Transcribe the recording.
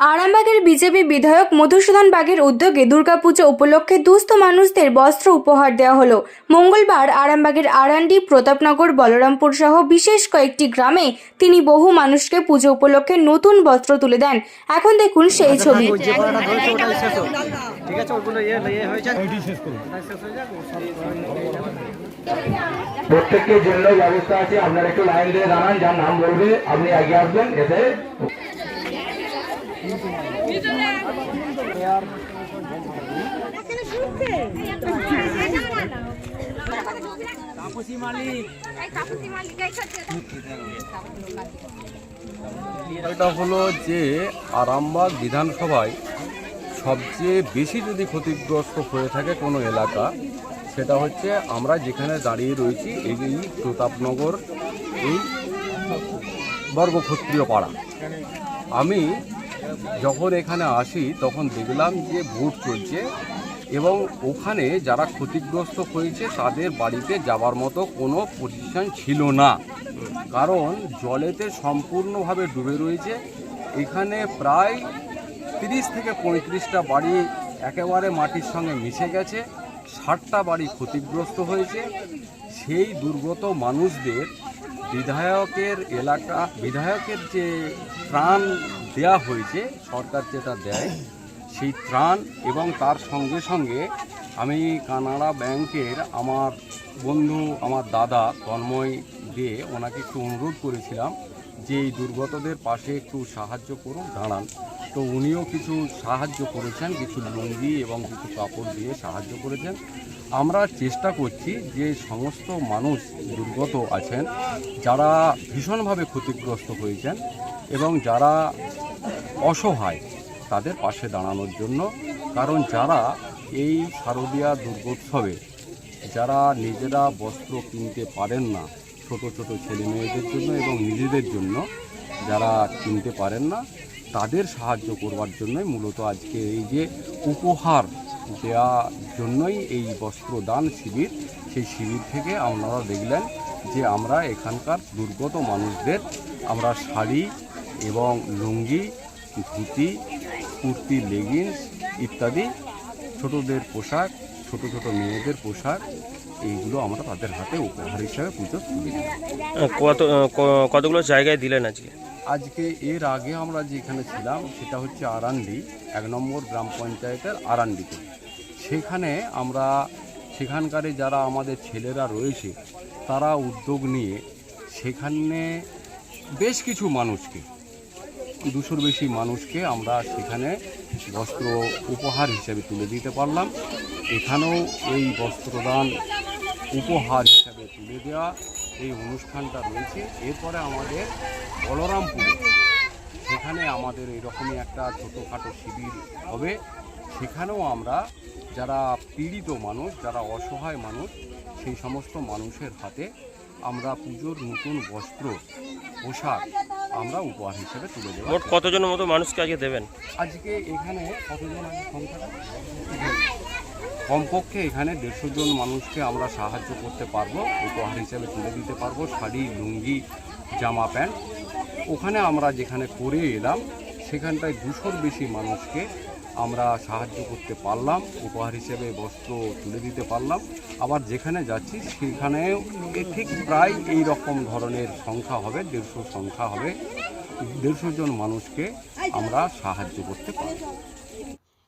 আরামবাগের বিজেপি বিধায়ক মধুসূদন বাগের উদ্যোগে দুর্গাপুজো উপলক্ষে দুস্থ মানুষদের বস্ত্র উপহার দেওয়া হলো। মঙ্গলবার আরামবাগের আরান্ডি প্রতাপনগর বলরামপুর সহ বিশেষ কয়েকটি গ্রামে তিনি বহু মানুষকে পুজো উপলক্ষে নতুন বস্ত্র তুলে দেন। এখন দেখুন সেই ছবি। আছে ওগুলো ইয়ে ইয়ে ব্যবস্থা আছে আপনারা একটু লাইন দিয়ে দাঁড়ান যার নাম বলবে আপনি এগিয়ে আসবেন এতে এটা হলো যে আরামবাগ বিধানসভায় সবচেয়ে বেশি যদি ক্ষতিগ্রস্ত হয়ে থাকে কোনো এলাকা, সেটা হচ্ছে আমরা যেখানে দাঁড়িয়ে রয়েছি, এই প্রতাপনগর, এই বর্গক্ষত্রিয় পাড়া। আমি যখন এখানে আসি, তখন দেখলাম যে ভোট চলছে এবং ওখানে যারা ক্ষতিগ্রস্ত হয়েছে, তাদের বাড়িতে যাবার মতো কোনো পজিশন ছিল না। কারণ জলেতে সম্পূর্ণভাবে ডুবে রয়েছে। এখানে প্রায় তিরিশ থেকে পঁয়ত্রিশটা বাড়ি একেবারে মাটির সঙ্গে মিশে গেছে। ষাটটা বাড়ি ক্ষতিগ্রস্ত হয়েছে। সেই দুর্গত মানুষদের বিধায়কের এলাকা, বিধায়কের যে ত্রাণ দেয়া হয়েছে, সরকার যেটা দেয়, সেই ত্রাণ এবং তার সঙ্গে সঙ্গে আমি কানাড়া ব্যাংকের আমার বন্ধু, আমার দাদা তন্ময় দিয়ে ওনাকে একটু অনুরোধ করেছিলাম যে এই দুর্গতদের পাশে একটু সাহায্য করুন, দাঁড়ান। তো উনিও কিছু সাহায্য করেছেন, কিছু লুঙ্গি এবং কিছু কাপড় দিয়ে সাহায্য করেছেন। আমরা চেষ্টা করছি যে সমস্ত মানুষ দুর্গত আছেন, যারা ভীষণভাবে ক্ষতিগ্রস্ত হয়েছেন এবং যারা অসহায়, তাদের পাশে দাঁড়ানোর জন্য। কারণ যারা এই শারদীয়া দুর্গোৎসবে, যারা নিজেরা বস্ত্র কিনতে পারেন না, ছোট ছোট ছেলে মেয়েদের জন্য এবং নিজেদের জন্য যারা কিনতে পারেন না, তাদের সাহায্য করবার জন্যই মূলত আজকে এই যে উপহার দেওয়ার জন্যই এই বস্ত্রদান শিবির সেই শিবির থেকে আপনারা দেখলেন যে আমরা এখানকার দুর্গত মানুষদের আমরা শাড়ি এবং লুঙ্গি ধুতি কুর্তি লেগিংস ইত্যাদি ছোটদের পোশাক ছোট ছোট মেয়েদের পোশাক এইগুলো আমরা তাদের হাতে উপহার হিসাবে পুজো তুলে দিই কত কতগুলো জায়গায় দিলেন আজকে? আজকে এর আগে আমরা যেখানে ছিলাম সেটা হচ্ছে আরান্ডি এক নম্বর গ্রাম পঞ্চায়েতের আরান্ডিতে। সেখানে আমরা সেখানকারে যারা আমাদের ছেলেরা রয়েছে, তারা উদ্যোগ নিয়ে সেখানে বেশ কিছু মানুষকে, দুশোর বেশি মানুষকে আমরা সেখানে বস্ত্র উপহার হিসেবে তুলে দিতে পারলাম। এখানেও এই বস্ত্রদান উপহার হিসাবে তুলে দেওয়া এই অনুষ্ঠানটা রয়েছে। এরপরে আমাদের বলরামপুরে, সেখানে আমাদের এরকমই একটা ছোটোখাটো শিবির হবে। সেখানেও আমরা যারা পীড়িত মানুষ যারা অসহায় মানুষ সেই সমস্ত মানুষের হাতে আমরা পুজোর নতুন বস্ত্র পোশাক আমরা উপহার হিসেবে তুলে দেবো। মোট কতজনের মতো মানুষকে আজকে দেবেন? আজকে এখানে কতজন আছে? সংখ্যাটা কমপক্ষে এখানে দেড়শো জন মানুষকে আমরা সাহায্য করতে পারব উপহার হিসেবে তুলে দিতে পারব শাড়ি লুঙ্গি জামা প্যান্ট। ওখানে আমরা যেখানে করে এলাম সেখানটায় দুশোর বেশি মানুষকে আমরা সাহায্য করতে পারলাম, উপহার হিসেবে বস্ত্র তুলে দিতে পারলাম। আবার যেখানে যাচ্ছি সেখানেও ঠিক প্রায় এই রকম ধরনের সংখ্যা হবে, দেড়শো সংখ্যা হবে। দেড়শো জন মানুষকে আমরা সাহায্য করতে পারব।